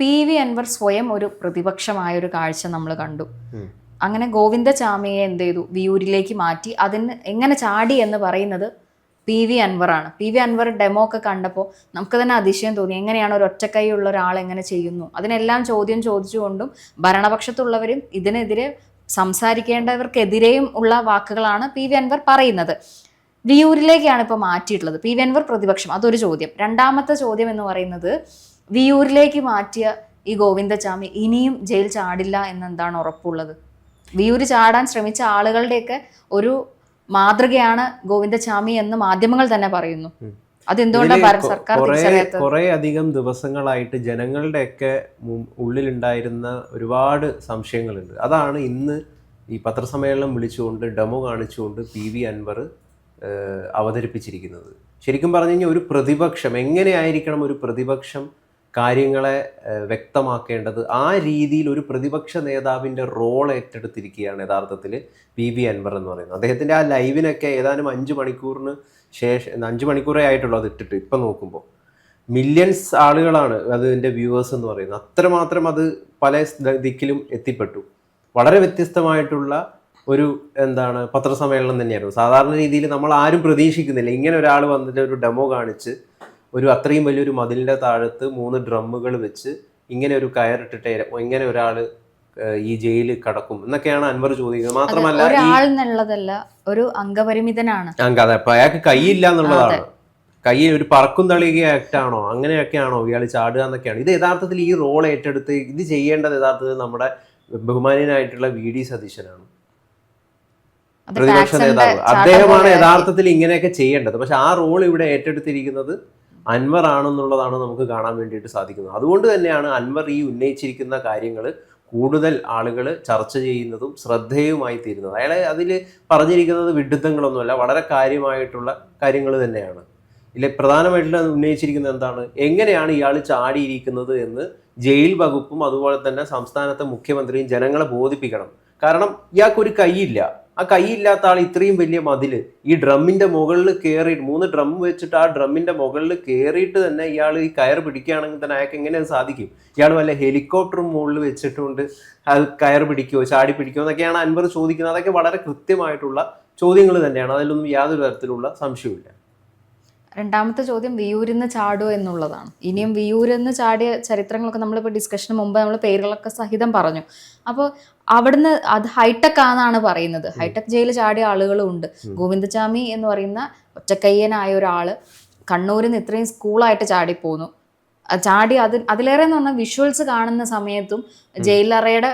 P V Anwar സ്വയം ഒരു പ്രതിപക്ഷമായ ഒരു കാഴ്ച നമ്മൾ കണ്ടു. അങ്ങനെ ഗോവിന്ദചാമിയെ എന്ത് ചെയ്തു? വിയൂരിലേക്ക് മാറ്റി. അതിന് എങ്ങനെ ചാടി എന്ന് പറയുന്നത് പി വി അൻവറാണ്. പി വി അൻവർ ഡെമോ ഒക്കെ കണ്ടപ്പോൾ നമുക്ക് തന്നെ അതിശയം തോന്നി. എങ്ങനെയാണ് ഒരു ഒറ്റക്കൈയുള്ള ഒരാൾ എങ്ങനെ ചെയ്യുന്നു? അതിനെല്ലാം ചോദ്യം ചോദിച്ചുകൊണ്ടും ഭരണപക്ഷത്തുള്ളവരും ഇതിനെതിരെ സംസാരിക്കേണ്ടവർക്കെതിരെയും ഉള്ള വാക്കുകളാണ് പി വി അൻവർ പറയുന്നത്. വിയൂരിലേക്കാണ് ഇപ്പോൾ മാറ്റിയിട്ടുള്ളത്. പി വി അൻവർ പ്രതിപക്ഷം. അതൊരു ചോദ്യം. രണ്ടാമത്തെ ചോദ്യം എന്ന് പറയുന്നത് വിയൂരിലേക്ക് മാറ്റിയ ഈ ഗോവിന്ദചാമി ഇനിയും ജയിൽ ചാടില്ല എന്നെന്താണ് ഉറപ്പുള്ളത്? വിയൂര് ചാടാൻ ശ്രമിച്ച ആളുകളുടെയൊക്കെ ഒരു മാതൃകയാണ് ഗോവിന്ദചാമി എന്ന് മാധ്യമങ്ങൾ തന്നെ പറയുന്നു. അതെന്തുകൊണ്ടാണ് സർക്കാർ കുറെ അധികം ദിവസങ്ങളായിട്ട് ജനങ്ങളുടെയൊക്കെ ഉള്ളിലുണ്ടായിരുന്ന ഒരുപാട് സംശയങ്ങളുണ്ട്. അതാണ് ഇന്ന് ഈ പത്രസമ്മേളനം വിളിച്ചുകൊണ്ട് ഡെമോ കാണിച്ചുകൊണ്ട് പി വി അൻവർ അവതരിപ്പിച്ചിരിക്കുന്നത്. ശരിക്കും പറഞ്ഞു കഴിഞ്ഞാൽ ഒരു പ്രതിപക്ഷം എങ്ങനെയായിരിക്കണം ഒരു പ്രതിപക്ഷം കാര്യങ്ങളെ വ്യക്തമാക്കേണ്ടത് ആ രീതിയിൽ ഒരു പ്രതിപക്ഷ നേതാവിന്റെ റോൾ ഏറ്റെടുത്തിരിക്കുകയാണ് യഥാർത്ഥത്തിൽ പി വി അൻവർ എന്ന് പറയുന്നത്. അദ്ദേഹത്തിന്റെ ആ ലൈവിനൊക്കെ ഏതാനും അഞ്ച് മണിക്കൂറിന് ശേഷം അഞ്ച് മണിക്കൂറേ ആയിട്ടുള്ളൂ അത് ഇട്ടിട്ട് ഇപ്പം നോക്കുമ്പോൾ മില്യൺസ് ആളുകളാണ് അതിന്റെ വ്യൂവേഴ്സ് എന്ന് പറയുന്നത്. അത്രമാത്രം അത് പല ദിക്കിലും എത്തിപ്പെട്ടു. വളരെ വ്യത്യസ്തമായിട്ടുള്ള ഒരു എന്താണ് പത്രസമ്മേളനം തന്നെയായിരുന്നു. സാധാരണ രീതിയിൽ നമ്മൾ ആരും പ്രതീക്ഷിക്കുന്നില്ല. ഇങ്ങനെ ഒരാൾ വന്നിട്ട് ഒരു ഡെമോ കാണിച്ച് ഒരു അത്രയും വലിയൊരു മതിലിന്റെ താഴത്ത് മൂന്ന് ഡ്രമ്മുകൾ വെച്ച് ഇങ്ങനെ ഒരു കയറിട്ടിട്ട് എങ്ങനെ ഒരാൾ ഈ ജയിലിൽ കടക്കും എന്നൊക്കെയാണ് അൻവർ ചോദിക്കുന്നത്. മാത്രമല്ല ഈ ഒരാൾ എന്നുള്ളതല്ല ഒരു അംഗപരിമിതനാണ്. അതെ അപ്പൊ അയാൾക്ക് കൈയില്ല എന്നുള്ളതാണ്. കൈ ഒരു പറക്കും തളിക ആക്ട് ആണോ അങ്ങനെയൊക്കെയാണോ ഇയാൾ ചാടുക എന്നൊക്കെയാണ്. ഇത് യഥാർത്ഥത്തിൽ ഈ റോൾ ഏറ്റെടുത്ത് ഇത് ചെയ്യേണ്ടത് യഥാർത്ഥത്തിൽ നമ്മുടെ ബഹുമാനീയനായിട്ടുള്ള വി. ഡി. സതീശനാണ്. പ്രതിപക്ഷ നേതാവ്. അദ്ദേഹമാണ് യഥാർത്ഥത്തിൽ ഇങ്ങനെയൊക്കെ ചെയ്യേണ്ടത്. പക്ഷെ ആ റോൾ ഇവിടെ ഏറ്റെടുത്തിരിക്കുന്നത് അൻവർ ആണെന്നുള്ളതാണ് നമുക്ക് കാണാൻ വേണ്ടിയിട്ട് സാധിക്കുന്നത്. അതുകൊണ്ട് തന്നെയാണ് അൻവർ ഈ ഉന്നയിച്ചിരിക്കുന്ന കാര്യങ്ങൾ കൂടുതൽ ആളുകൾ ചർച്ച ചെയ്യുന്നതും ശ്രദ്ധേയവുമായി തീരുന്നത്. അയാളെ അതിൽ പറഞ്ഞിരിക്കുന്നത് വിഡിത്തങ്ങളൊന്നുമല്ല വളരെ കാര്യമായിട്ടുള്ള കാര്യങ്ങൾ തന്നെയാണ്. ഇല്ല പ്രധാനമായിട്ടുള്ള ഉന്നയിച്ചിരിക്കുന്നത് എന്താണ്? എങ്ങനെയാണ് ഇയാൾ ചാടിയിരിക്കുന്നത് എന്ന് ജയിൽ വകുപ്പും അതുപോലെ തന്നെ സംസ്ഥാനത്തെ മുഖ്യമന്ത്രിയും ജനങ്ങളെ ബോധിപ്പിക്കണം. കാരണം ഇയാൾക്കൊരു കൈയില്ല. ആ കൈയില്ലാത്ത ആൾ ഇത്രയും വലിയ മതിൽ ഈ ഡ്രമ്മിന്റെ മുകളിൽ കയറി മൂന്ന് ഡ്രം വെച്ചിട്ട് ആ ഡ്രമ്മിന്റെ മുകളിൽ കയറിയിട്ട് തന്നെ ഇയാൾ ഈ കയർ പിടിക്കുകയാണെങ്കിൽ തന്നെ അയാൾക്ക് എങ്ങനെ അത് സാധിക്കും? ഇയാൾ വല്ല ഹെലികോപ്റ്റർ മുകളിൽ വെച്ചിട്ടുണ്ട് അത് കയർ പിടിക്കുമോ ചാടി പിടിക്കുമോ എന്നൊക്കെയാണ് അൻവർ ചോദിക്കുന്നത്. അതൊക്കെ വളരെ കൃത്യമായിട്ടുള്ള ചോദ്യങ്ങൾ തന്നെയാണ്. അതിലൊന്നും യാതൊരു തരത്തിലുള്ള സംശയവുമില്ല. രണ്ടാമത്തെ ചോദ്യം വിയൂരിന്ന് ചാടുക എന്നുള്ളതാണ്. ഇനിയും വിയൂരിന്ന് ചാടിയ ചരിത്രങ്ങളൊക്കെ നമ്മളിപ്പോൾ ഡിസ്കഷന് മുമ്പ് നമ്മൾ പേരുകളൊക്കെ സഹിതം പറഞ്ഞു. അപ്പോൾ അവിടുന്ന് അത് ഹൈടെക് ആണെന്നാണ് പറയുന്നത്. ഹൈടെക് ജയിലിൽ ചാടിയ ആളുകളും ഉണ്ട്. ഗോവിന്ദചാമി എന്ന് പറയുന്ന ഒറ്റക്കയ്യനായ ഒരാൾ കണ്ണൂരിൽ നിന്ന് ഇത്രയും സ്കൂളായിട്ട് ചാടിപ്പോന്നു. ചാടി അത് അതിലേറെ എന്ന് പറഞ്ഞാൽ വിഷ്വൽസ് കാണുന്ന സമയത്തും ജയിലറയുടെ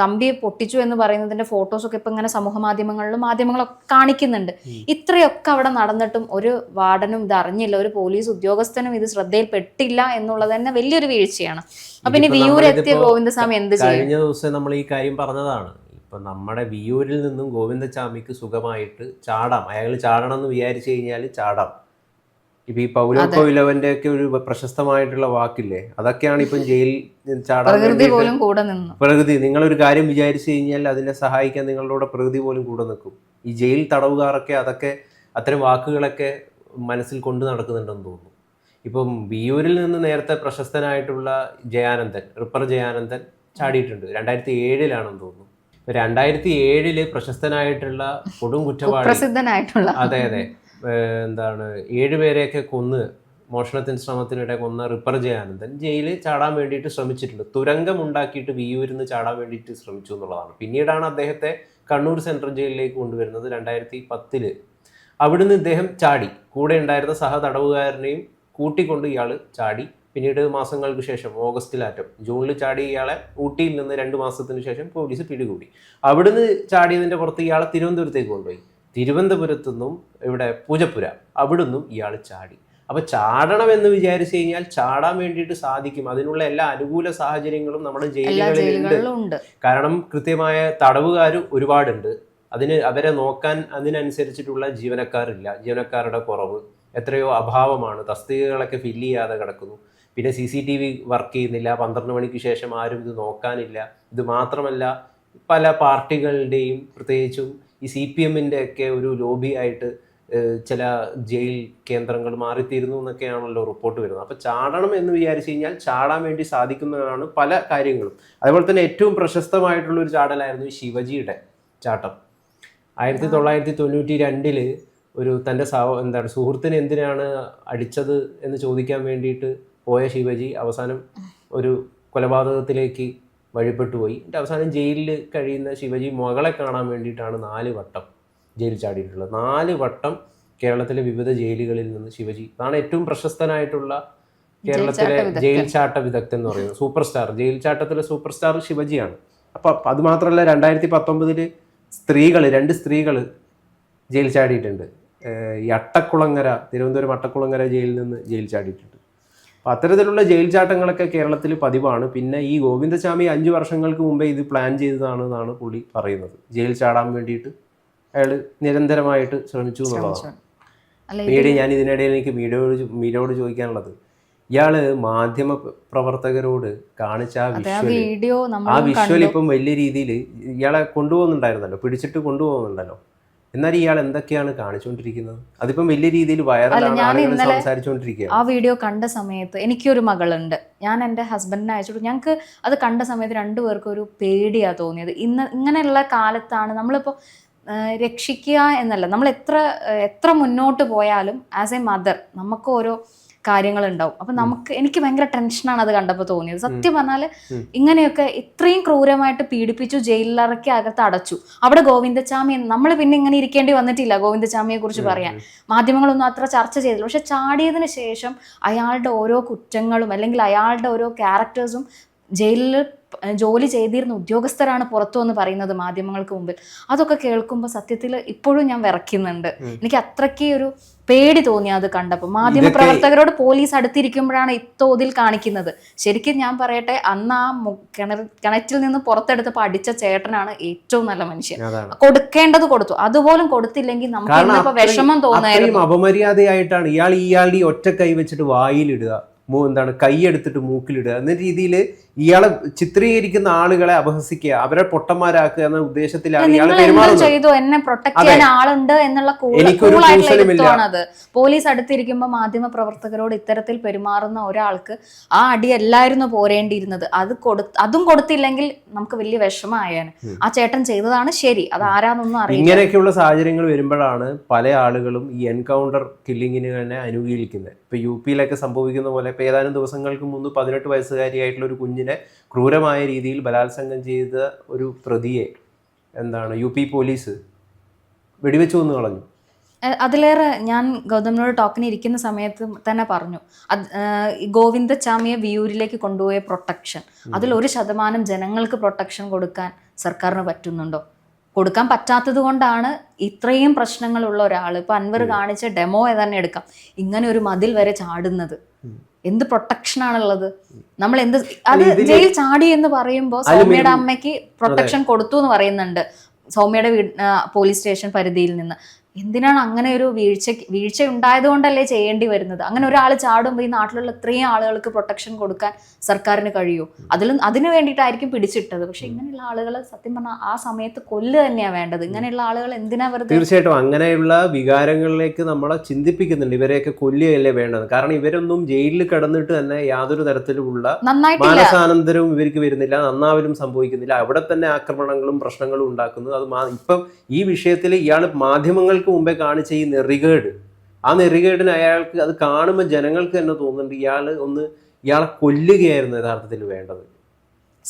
കമ്പി പൊട്ടിച്ചു എന്ന് പറയുന്നതിന്റെ ഫോട്ടോസൊക്കെ ഇപ്പൊ ഇങ്ങനെ സമൂഹ മാധ്യമങ്ങളിലും മാധ്യമങ്ങളൊക്കെ കാണിക്കുന്നുണ്ട്. ഇത്രയൊക്കെ അവിടെ നടന്നിട്ടും ഒരു വാർഡനും ഇത് അറിഞ്ഞില്ല ഒരു പോലീസ് ഉദ്യോഗസ്ഥനും ഇത് ശ്രദ്ധയിൽപ്പെട്ടില്ല എന്നുള്ളത് തന്നെ വലിയൊരു വീഴ്ചയാണ്. അപ്പൊ ഇനി വിയൂരെത്തിയ ഗോവിന്ദസ്വാമി എന്ത് ചെയ്യും? കഴിഞ്ഞ ദിവസം നമ്മൾ ഈ കാര്യം പറഞ്ഞതാണ്. ഇപ്പൊ നമ്മുടെ വിയൂരിൽ നിന്നും ഗോവിന്ദചാമിക്ക് സുഖമായിട്ട് ചാടാം. അയാൾ ചാടണം എന്ന് വിചാരിച്ചു കഴിഞ്ഞാൽ ചാടാം. ഇപ്പൊ ഈ പൗലോ ഇലവന്റെ ഒക്കെ ഒരു പ്രശസ്തമായിട്ടുള്ള വാക്കില്ലേ? അതൊക്കെയാണ് ഇപ്പം ജയിലിൽ ചാടാൻ പ്രകൃതി നിങ്ങൾ പോലും കൂടെ നിന്നു. പ്രകൃതി ഒരു കാര്യം വിചാരിച്ചു കഴിഞ്ഞാൽ അതിനെ സഹായിക്കാൻ നിങ്ങളുടെ പ്രകൃതി പോലും കൂടെ നിൽക്കും. ഈ ജയിൽ തടവുകാരൊക്കെ അതൊക്കെ അത്തരം വാക്കുകളൊക്കെ മനസ്സിൽ കൊണ്ടു നടക്കുന്നുണ്ടെന്ന് തോന്നുന്നു. ഇപ്പം വിയൂരിൽ നിന്ന് നേരത്തെ പ്രശസ്തനായിട്ടുള്ള ജയാനന്ദൻ റിപ്പർ ജയാനന്ദൻ ചാടിയിട്ടുണ്ട്. രണ്ടായിരത്തി ഏഴിലാണെന്ന് തോന്നുന്നു. രണ്ടായിരത്തി ഏഴിൽ പ്രശസ്തനായിട്ടുള്ള കൊടും കുറ്റവാളി പ്രസിദ്ധനായിട്ടുള്ള അതെ അതെ. എന്താണ് ഏഴുപേരെയൊക്കെ കൊന്ന് മോഷണത്തിന് ശ്രമത്തിനിടെ കൊന്ന റിപ്പർ ജയാനന്ദൻ ജയിലിൽ ചാടാൻ വേണ്ടിയിട്ട് ശ്രമിച്ചിട്ടുണ്ട്. തുരങ്കം ഉണ്ടാക്കിയിട്ട് വിയൂരിന്ന് ചാടാൻ വേണ്ടിയിട്ട് ശ്രമിച്ചു എന്നുള്ളതാണ്. പിന്നീടാണ് അദ്ദേഹത്തെ കണ്ണൂർ സെൻട്രൽ ജയിലിലേക്ക് കൊണ്ടുവരുന്നത് രണ്ടായിരത്തി പത്തിൽ അവിടുന്ന് ഇദ്ദേഹം ചാടി. കൂടെ ഉണ്ടായിരുന്ന സഹ തടവുകാരനെയും കൂട്ടിക്കൊണ്ട് ഇയാൾ ചാടി. പിന്നീട് മാസങ്ങൾക്ക് ശേഷം ഓഗസ്റ്റിലാറ്റം ജൂണിൽ ചാടി ഇയാളെ ഊട്ടിയിൽ നിന്ന് രണ്ട് മാസത്തിന് ശേഷം പോലീസ് പിടികൂടി. അവിടുന്ന് ചാടിയതിന്റെ പുറത്ത് ഇയാളെ തിരുവനന്തപുരത്തേക്ക് കൊണ്ടുപോയി. തിരുവനന്തപുരത്തു നിന്നും ഇവിടെ പൂജപ്പുര അവിടുന്നും ഇയാൾ ചാടി. അപ്പൊ ചാടണം എന്ന് വിചാരിച്ചു കഴിഞ്ഞാൽ ചാടാൻ വേണ്ടിയിട്ട് സാധിക്കും. അതിനുള്ള എല്ലാ അനുകൂല സാഹചര്യങ്ങളും നമ്മുടെ എല്ലാ ജയിലുകളിൽ ഉണ്ട് ജയിലുകളിലും ഉണ്ട്. കാരണം കൃത്യമായ തടവുകാർ ഒരുപാടുണ്ട്. അതിന് അവരെ നോക്കാൻ അതിനനുസരിച്ചിട്ടുള്ള ജീവനക്കാരില്ല. ജീവനക്കാരുടെ കുറവ് എത്രയോ അഭാവമാണ്. തസ്തികകളൊക്കെ ഫില്ല് ചെയ്യാതെ കിടക്കുന്നു. പിന്നെ C C T V work ചെയ്യുന്നില്ല. പന്ത്രണ്ട് മണിക്ക് ശേഷം ആരും ഇത് നോക്കാനില്ല. ഇത് മാത്രമല്ല പല പാർട്ടികളുടെയും പ്രത്യേകിച്ചും ഈ സി പി എമ്മിന്റെ ഒക്കെ ഒരു ലോബി ആയിട്ട് ചില ജയിൽ കേന്ദ്രങ്ങൾ മാറിത്തീരുന്നു എന്നൊക്കെയാണല്ലോ റിപ്പോർട്ട് വരുന്നത്. അപ്പോൾ ചാടണം എന്ന് വിചാരിച്ചു കഴിഞ്ഞാൽ ചാടാൻ വേണ്ടി സാധിക്കുന്നതാണ് പല കാര്യങ്ങളും. അതുപോലെ തന്നെ ഏറ്റവും പ്രശസ്തമായിട്ടുള്ള ഒരു ചാടലായിരുന്നു ഈ ശിവജിയുടെ ചാട്ടം. ആയിരത്തി തൊള്ളായിരത്തി തൊണ്ണൂറ്റി രണ്ടിൽ ഒരു തന്റെ സഹ എന്താണ് സുഹൃത്തിനെ എന്തിനാണ് അടിച്ചത് എന്ന് ചോദിക്കാൻ വേണ്ടിയിട്ട് പോയ ശിവജി അവസാനം ഒരു കൊലപാതകത്തിലേക്ക് വഴിപ്പെട്ടു പോയി. എന്നിട്ട് അവസാനം ജയിലിൽ കഴിയുന്ന ശിവജി മകളെ കാണാൻ വേണ്ടിയിട്ടാണ് നാല് വട്ടം ജയിലിൽ ചാടിയിട്ടുള്ളത്. നാല് വട്ടം കേരളത്തിലെ വിവിധ ജയിലുകളിൽ നിന്ന് ശിവജി അതാണ് ഏറ്റവും പ്രശസ്തനായിട്ടുള്ള കേരളത്തിലെ ജയിൽ ചാട്ട വിദഗ്ധൻ എന്ന് പറയുന്നത്. സൂപ്പർ സ്റ്റാർ ജയിൽ ചാട്ടത്തിലെ സൂപ്പർ സ്റ്റാർ ശിവജിയാണ്. അപ്പൊ അത് മാത്രമല്ല രണ്ടായിരത്തി പത്തൊമ്പതിൽ സ്ത്രീകൾ രണ്ട് സ്ത്രീകൾ ജയിൽ ചാടിയിട്ടുണ്ട് ഈ അട്ടക്കുളങ്ങര തിരുവനന്തപുരം അട്ടക്കുളങ്ങര ജയിലിൽ നിന്ന് ജയിൽ ചാടിയിട്ടുണ്ട് അപ്പം അത്തരത്തിലുള്ള ജയിൽ ചാട്ടങ്ങളൊക്കെ കേരളത്തിൽ പതിവാണ്. പിന്നെ ഈ ഗോവിന്ദസ്വാമി അഞ്ച് വർഷങ്ങൾക്ക് മുമ്പേ ഇത് പ്ലാൻ ചെയ്തതാണെന്നാണ് പുള്ളി പറയുന്നത്. ജയിൽ ചാടാൻ വേണ്ടിയിട്ട് അയാൾ നിരന്തരമായിട്ട് ശ്രമിച്ചു എന്നുള്ളതാണ്. മീഡിയ ഞാൻ ഇതിനിടയിൽ എനിക്ക് മീഡിയോട് ചോ- മീഡിയോട് ചോദിക്കാനുള്ളത് ഇയാൾ മാധ്യമ പ്രവർത്തകരോട് കാണിച്ച ആ വീഡിയോ ആ വിഷ്വൽ ഇപ്പം വലിയ രീതിയിൽ ഇയാളെ കൊണ്ടുപോകുന്നുണ്ടായിരുന്നല്ലോ പിടിച്ചിട്ട് കൊണ്ടുപോകുന്നുണ്ടല്ലോ. എന്നാൽ ഇയാൾ എന്തൊക്കെയാണ് കാണിച്ചുകൊണ്ടിരിക്കുന്നത്? അതിപ്പം വലിയ രീതിയിൽ വൈറലാണ് ഞാൻ സംസാരിച്ചുകൊണ്ടിരിക്കുകയാണ്. ആ വീഡിയോ കണ്ട സമയത്ത് എനിക്കൊരു മകളുണ്ട്. ഞാൻ എന്റെ ഹസ്ബൻഡിനെ അയച്ചിട്ട്. ഞങ്ങൾക്ക് അത് കണ്ട സമയത്ത് രണ്ടുപേർക്കും ഒരു പേടിയാ തോന്നിയത്. ഇന്ന് ഇങ്ങനെയുള്ള കാലത്താണ് നമ്മളിപ്പോൾ രക്ഷിക്കുക എന്നല്ല. നമ്മൾ എത്ര എത്ര മുന്നോട്ട് പോയാലും ആസ് എ മദർ നമുക്ക് ഓരോ കാര്യങ്ങളുണ്ടാവും. അപ്പം നമുക്ക് എനിക്ക് ഭയങ്കര ടെൻഷനാണ് അത് കണ്ടപ്പോൾ തോന്നിയത്. സത്യം പറഞ്ഞാൽ ഇങ്ങനെയൊക്കെ ഇത്രയും ക്രൂരമായിട്ട് പീഡിപ്പിച്ചു ജയിലിലിറക്കി അകത്ത് അടച്ചു. അവിടെ ഗോവിന്ദച്ചാമി നമ്മൾ പിന്നെ ഇങ്ങനെ ഇരിക്കേണ്ടി വന്നിട്ടില്ല ഗോവിന്ദച്ചാമിയെ കുറിച്ച് പറയാൻ. മാധ്യമങ്ങളൊന്നും അത്ര ചർച്ച ചെയ്തില്ല. പക്ഷെ ചാടിയതിനു ശേഷം അയാളുടെ ഓരോ കുറ്റങ്ങളും അല്ലെങ്കിൽ അയാളുടെ ഓരോ ക്യാരക്ടേഴ്സും ജയിലിൽ ജോലി ചെയ്തിരുന്ന ഉദ്യോഗസ്ഥരാണ് പുറത്തു എന്ന് പറയുന്നത് മാധ്യമങ്ങൾക്ക് മുമ്പിൽ. അതൊക്കെ കേൾക്കുമ്പോൾ സത്യത്തിൽ ഇപ്പോഴും ഞാൻ വിറയ്ക്കുന്നുണ്ട്. എനിക്ക് അത്രയ്ക്ക് ഒരു പേടി തോന്നി അത് കണ്ടപ്പോൾ മാധ്യമപ്രവർത്തകരോട് പ്രവർത്തകരോട് പോലീസ് അടുത്തിരിക്കുമ്പോഴാണ് ഇത്തോതിൽ കാണിക്കുന്നത്. ശരിക്കും ഞാൻ പറയട്ടെ അന്ന് ആ കിണർ കിണറ്റിൽ നിന്ന് പുറത്തെടുത്തപ്പോൾ അടിച്ച ചേട്ടനാണ് ഏറ്റവും നല്ല മനുഷ്യൻ. കൊടുക്കേണ്ടത് കൊടുത്തു. അതുപോലും കൊടുത്തില്ലെങ്കിൽ നമുക്ക് വിഷമം തോന്നായിരുന്നു അപമര്യാദയായിട്ടാണ് ഇയാൾ ഇയാളുടെ ഒറ്റ കൈ വെച്ചിട്ട് വായിലിടുക. എന്താണ് കൈ എടുത്തിട്ട് മൂക്കിലിടുക. എന്ന രീതിയിൽ ഇയാളെ ചിത്രീകരിക്കുന്ന ആളുകളെ അപഹസിക്കുക അവരെ പൊട്ടന്മാരാക്കുക എന്ന ഉദ്ദേശത്തിലാണ് ഇയാൾ നിങ്ങൾ എന്ത് പെരുമാറുന്നത്. ചെയ്തു? എന്നെ പ്രൊട്ടക്ട് ചെയ്യാൻ ആളുണ്ട് എന്നുള്ള എനിക്കൊരു കൂളായിട്ടുള്ള കൂസലുമില്ല. പോലീസ് അടുത്തിരിക്കുമ്പോൾ മാധ്യമ പ്രവർത്തകരോട് ഇത്തരത്തിൽ പെരുമാറുന്ന ഒരാൾക്ക് ആ അടി അല്ലായിരുന്നു പോരേണ്ടിയിരുന്നത്. അത് കൊടു അതും കൊടുത്തില്ലെങ്കിൽ നമുക്ക് വലിയ വിഷമമായാണ് ആ ചേട്ടൻ ചെയ്തതാണ് ശരി. അത് ആരാന്നൊന്നും അറിയില്ല. ഇങ്ങനെയൊക്കെയുള്ള സാഹചര്യങ്ങൾ വരുമ്പോഴാണ് പല ആളുകളും ഈ എൻകൗണ്ടർ കില്ലിങ്ങിന് തന്നെ അനുകൂലിക്കുന്നത്. ഇപ്പൊ യു പിയിലൊക്കെ സംഭവിക്കുന്ന പോലെ ഇപ്പൊ ഏതാനും ദിവസങ്ങൾക്ക് മുമ്പ് പതിനെട്ട് വയസ്സുകാരിയായിട്ടുള്ള ഒരു കുഞ്ഞിനെ ക്രൂരമായ രീതിയിൽ ബലാത്സംഗം ചെയ്ത ഒരു പ്രതിയെ എന്താണ് യു പി പോലീസ് വെടിവെച്ച് കൊന്നു കളഞ്ഞു. അതിലേറെ ഞാൻ ഗൗതമിനോട് ടോക്കിന് ഇരിക്കുന്ന സമയത്ത് തന്നെ പറഞ്ഞു. ഗോവിന്ദച്ചാമിയെ വിയൂരിലേക്ക് കൊണ്ടുപോയ പ്രൊട്ടക്ഷൻ. അതിൽ ഒരു ശതമാനം ജനങ്ങൾക്ക് പ്രൊട്ടക്ഷൻ കൊടുക്കാൻ സർക്കാരിന് പറ്റുന്നുണ്ടോ? കൊടുക്കാൻ പറ്റാത്തത് കൊണ്ടാണ് ഇത്രയും പ്രശ്നങ്ങളുള്ള ഒരാൾ. ഇപ്പൊ അൻവർ കാണിച്ച ഡെമോ തന്നെ എടുക്കാം. ഇങ്ങനെ ഒരു മതിൽ വരെ ചാടുന്നത്. എന്ത് പ്രൊട്ടക്ഷൻ ആണുള്ളത്? നമ്മൾ എന്ത് അത് ജയിൽ ചാടി എന്ന് പറയുമ്പോൾ സൗമ്യയുടെ അമ്മയ്ക്ക് പ്രൊട്ടക്ഷൻ കൊടുത്തു എന്ന് പറയുന്നുണ്ട്. സൗമ്യയുടെ വീട് പോലീസ് സ്റ്റേഷൻ പരിധിയിൽ നിന്ന്. എന്തിനാണ് അങ്ങനെ ഒരു വീഴ്ച വീഴ്ച ഉണ്ടായത് കൊണ്ടല്ലേ ചെയ്യേണ്ടി വരുന്നത്? അങ്ങനെ ഒരാൾ ചാടുമ്പോൾ ഈ നാട്ടിലുള്ള ഇത്രയും ആളുകൾക്ക് പ്രൊട്ടക്ഷൻ കൊടുക്കാൻ സർക്കാരിന് കഴിയൂ? അതിലും അതിന് വേണ്ടിയിട്ടായിരിക്കും പിടിച്ചിട്ടത്. പക്ഷെ ഇങ്ങനെയുള്ള ആളുകളെ സത്യം പറഞ്ഞാൽ ആ സമയത്ത് കൊല്ല് തന്നെയാണ് വേണ്ടത്. ഇങ്ങനെയുള്ള ആളുകൾ എന്തിനാ വെറുതെ തീർച്ചയായിട്ടും അങ്ങനെയുള്ള വികാരങ്ങളിലേക്ക് നമ്മളെ ചിന്തിപ്പിക്കുന്നുണ്ട്. ഇവരെയൊക്കെ കൊല്ലുകയല്ലേ വേണ്ടത്. കാരണം ഇവരൊന്നും ജയിലിൽ കിടന്നിട്ട് തന്നെ യാതൊരു തരത്തിലുമുള്ള മാനസാനന്തരവും ഇവർക്ക് വരുന്നില്ല. നന്നാവലും സംഭവിക്കുന്നില്ല. അവിടെ തന്നെ ആക്രമണങ്ങളും പ്രശ്നങ്ങളും ഉണ്ടാക്കുന്നു അത് ഇപ്പം ഈ വിഷയത്തിൽ ഇയാൾ മാധ്യമങ്ങൾക്ക് മുമ്പേ കാണിച്ച ഈ നെറികേട്. ആ നെറികേടിന് അയാൾക്ക് അത് കാണുമ്പോൾ ജനങ്ങൾക്ക് തന്നെ തോന്നുന്നുണ്ട് ഇയാൾ ഒന്ന് ഇയാളെ കൊല്ലുകയായിരുന്നു യഥാർത്ഥത്തിൽ വേണ്ടത്.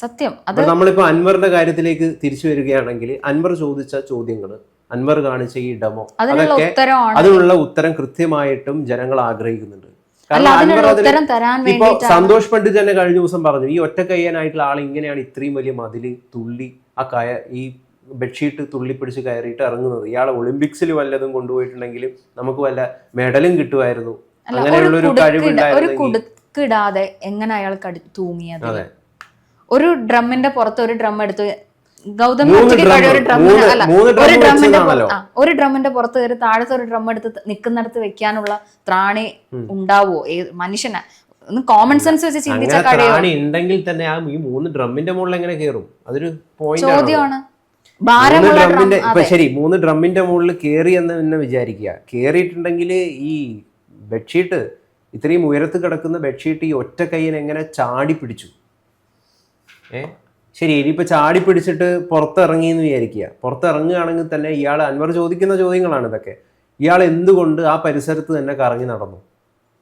സത്യം. അത് നമ്മളിപ്പോൾ നമ്മളിപ്പോ അൻവറിന്റെ കാര്യത്തിലേക്ക് തിരിച്ചു വരികയാണെങ്കിൽ അൻവർ ചോദിച്ച ചോദ്യങ്ങൾ അൻവർ കാണിച്ച ഈ ഡെമോ അതൊക്കെ അതിനുള്ള ഉത്തരം കൃത്യമായിട്ടും ജനങ്ങൾ ആഗ്രഹിക്കുന്നുണ്ട്. കാരണം ഇപ്പൊ സന്തോഷ് പണ്ഡിറ്റ് തന്നെ കഴിഞ്ഞ ദിവസം പറഞ്ഞു ഈ ഒറ്റ കയ്യാനായിട്ടുള്ള ആൾ ഇങ്ങനെയാണ് ഇത്രയും വലിയ മതിൽ തുള്ളി ആ കയ ഈ ബെഡ്ഷീറ്റ് തുള്ളിപ്പിടിച്ച് കയറിയിട്ട് ഇറങ്ങുന്നത്. ഇയാളെ ഒളിമ്പിക്സിൽ വല്ലതും കൊണ്ടുപോയിട്ടുണ്ടെങ്കിലും നമുക്ക് വല്ല മെഡലും കിട്ടുമായിരുന്നു. അങ്ങനെയുള്ള ഒരു കഴിവുണ്ടായിരുന്നു ഒരു കുടുക്കിടാതെ എങ്ങനെ അയാൾ തൂങ്ങിയത്? ഒരു ഡ്രമ്മിന്റെ പുറത്ത് ഒരു ഡ്രം എടുത്ത് ഗൗതം ഒരു ഡ്രമ്മിന്റെ. ഒരു ഡ്രമ്മിന്റെ പുറത്ത് കയറി താഴത്തെ ഒരു ഡ്രം എടുത്ത് നിൽക്കുന്നിടത്ത് വെക്കാനുള്ള ത്രാണി ഉണ്ടാവോ? മനുഷ്യന്. ഒന്ന് കോമൺ സെൻസ് വെച്ച് ചിന്തിച്ച അങ്ങനെ കഴിയോ ഉണ്ടെങ്കിൽ തന്നെ ആ ഈ മൂന്ന് ഡ്രമ്മിന്റെ മുകളിൽ എങ്ങനെ കയറും അതൊരു ചോദ്യമാണ്. മൂന്ന് ഡ്രമ്മിന്റെ ഇപ്പൊ ശരി മൂന്ന് ഡ്രമ്മിന്റെ മുകളിൽ കേറി എന്ന് തന്നെ വിചാരിക്കുക. കേറിയിട്ടുണ്ടെങ്കിൽ ഈ ബെഡ്ഷീറ്റ് ഇത്രയും ഉയരത്ത് കിടക്കുന്ന ബെഡ്ഷീറ്റ് ഈ ഒറ്റ കൈയിന് എങ്ങനെ ചാടി പിടിച്ചു? ഏ? ശരി ഇനിയിപ്പോൾ ചാടി പിടിച്ചിട്ട് പുറത്തിറങ്ങി എന്ന് വിചാരിക്കുക. പുറത്തിറങ്ങുകയാണെങ്കിൽ തന്നെ ഇയാൾ അൻവർ ചോദിക്കുന്ന ചോദ്യങ്ങളാണ് ഇതൊക്കെ. ഇയാൾ എന്തുകൊണ്ട് ആ പരിസരത്ത് തന്നെ കറങ്ങി നടന്നു?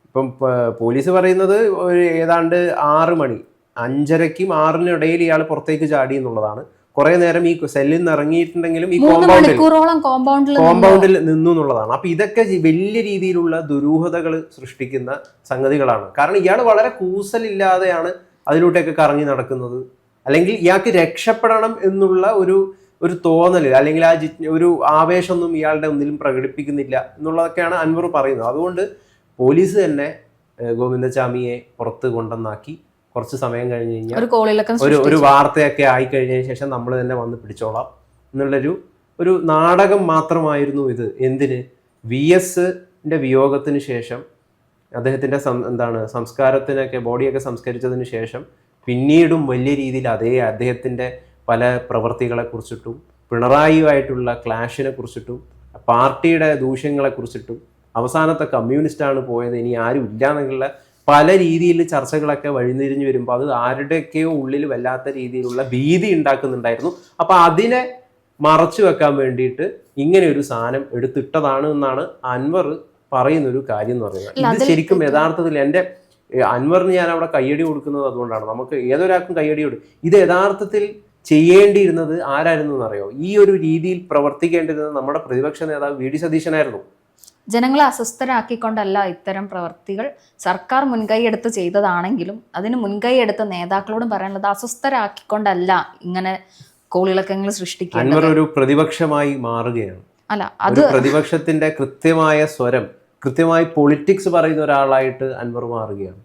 ഇപ്പം പോലീസ് പറയുന്നത് ഒരു ഏതാണ്ട് ആറ് മണി അഞ്ചരയ്ക്കും ആറിനും ഇടയിൽ ഇയാൾ പുറത്തേക്ക് ചാടി എന്നുള്ളതാണ്. കുറേ നേരം ഈ സെല്ലിൽ നിന്ന് ഇറങ്ങിയിട്ടുണ്ടെങ്കിലും ഈ കോമ്പൗണ്ടിൽ കോമ്പൗണ്ടിൽ നിന്നു എന്നുള്ളതാണ്. അപ്പൊ ഇതൊക്കെ വലിയ രീതിയിലുള്ള ദുരൂഹതകൾ സൃഷ്ടിക്കുന്ന സംഗതികളാണ്. കാരണം ഇയാൾ വളരെ കൂസലില്ലാതെയാണ് അതിലൂടെയൊക്കെ കറങ്ങി നടക്കുന്നത്. അല്ലെങ്കിൽ ഇയാൾക്ക് രക്ഷപ്പെടണം എന്നുള്ള ഒരു ഒരു തോന്നൽ അല്ലെങ്കിൽ ആ ജി- ഒരു ആവേശമൊന്നും ഇയാളുടെ ഒന്നിലും പ്രകടിപ്പിക്കുന്നില്ല എന്നുള്ളതൊക്കെയാണ് അൻവർ പറയുന്നത്. അതുകൊണ്ട് പോലീസ് തന്നെ ഗോവിന്ദചാമിയെ പുറത്ത് കൊണ്ടുവന്നാക്കി. കുറച്ച് സമയം കഴിഞ്ഞ് കഴിഞ്ഞാൽ ഒരു ഒരു വാർത്തയൊക്കെ ആയി കഴിഞ്ഞതിന് ശേഷം നമ്മൾ തന്നെ വന്ന് പിടിച്ചോളാം. എന്നുള്ളൊരു ഒരു നാടകം മാത്രമായിരുന്നു ഇത്. എന്തിന്? വി എസിന്റെ വിയോഗത്തിന് ശേഷം അദ്ദേഹത്തിന്റെ എന്താണ് സംസ്കാരത്തിനൊക്കെ ബോഡിയൊക്കെ സംസ്കരിച്ചതിന് ശേഷം പിന്നീടും വലിയ രീതിയിൽ അതേ അദ്ദേഹത്തിന്റെ പല പ്രവർത്തികളെ കുറിച്ചിട്ടും പിണറായിയുമായിട്ടുള്ള ക്ലാഷിനെ കുറിച്ചിട്ടും പാർട്ടിയുടെ ദൂഷ്യങ്ങളെ കുറിച്ചിട്ടും അവസാനത്തെ കമ്മ്യൂണിസ്റ്റാണ് പോയത് ഇനി ആരും ഇല്ല എന്നുള്ള പല രീതിയിൽ ചർച്ചകളൊക്കെ വഴിതിരിഞ്ഞു വരുമ്പോൾ അത് ആരുടെയൊക്കെയോ ഉള്ളിൽ വല്ലാത്ത രീതിയിലുള്ള ഭീതി ഉണ്ടാക്കുന്നുണ്ടായിരുന്നു. അപ്പൊ അതിനെ മറച്ചു വെക്കാൻ വേണ്ടിയിട്ട് ഇങ്ങനെ ഒരു സാധനം എടുത്തിട്ടതാണ് എന്നാണ് അൻവർ പറയുന്ന ഒരു കാര്യം എന്ന് പറയുന്നത്. ഇത് ശരിക്കും യഥാർത്ഥത്തിൽ എന്റെ അൻവറിന് ഞാൻ അവിടെ കയ്യടി കൊടുക്കുന്നത് അതുകൊണ്ടാണ്. നമുക്ക് ഏതൊരാൾക്കും കയ്യടി കൊടുക്കും ഇത് യഥാർത്ഥത്തിൽ ചെയ്യേണ്ടിയിരുന്നത് ആരായിരുന്നു എന്നറിയോ? ഈ ഒരു രീതിയിൽ പ്രവർത്തിക്കേണ്ടിരുന്നത് നമ്മുടെ പ്രതിപക്ഷ നേതാവ് വി ഡി സതീശനായിരുന്നു. ജനങ്ങളെ അസ്വസ്ഥരാക്കിക്കൊണ്ടല്ല ഇത്തരം പ്രവൃത്തികൾ സർക്കാർ മുൻകൈയെടുത്ത് ചെയ്തതാണെങ്കിലും അതിന് മുൻകൈയെടുത്ത നേതാക്കളോടും പറയാനുള്ളത് അസ്വസ്ഥരാക്കിക്കൊണ്ടല്ല ഇങ്ങനെ കോളിളക്കങ്ങൾ സൃഷ്ടിക്കുക ഒരു പ്രതിപക്ഷമായി മാറുകയാണ്. അല്ല അത് പ്രതിപക്ഷത്തിന്റെ കൃത്യമായ സ്വരം കൃത്യമായി പൊളിറ്റിക്സ് പറയുന്ന ഒരാളായിട്ട് അൻവർ മാറുകയാണ്.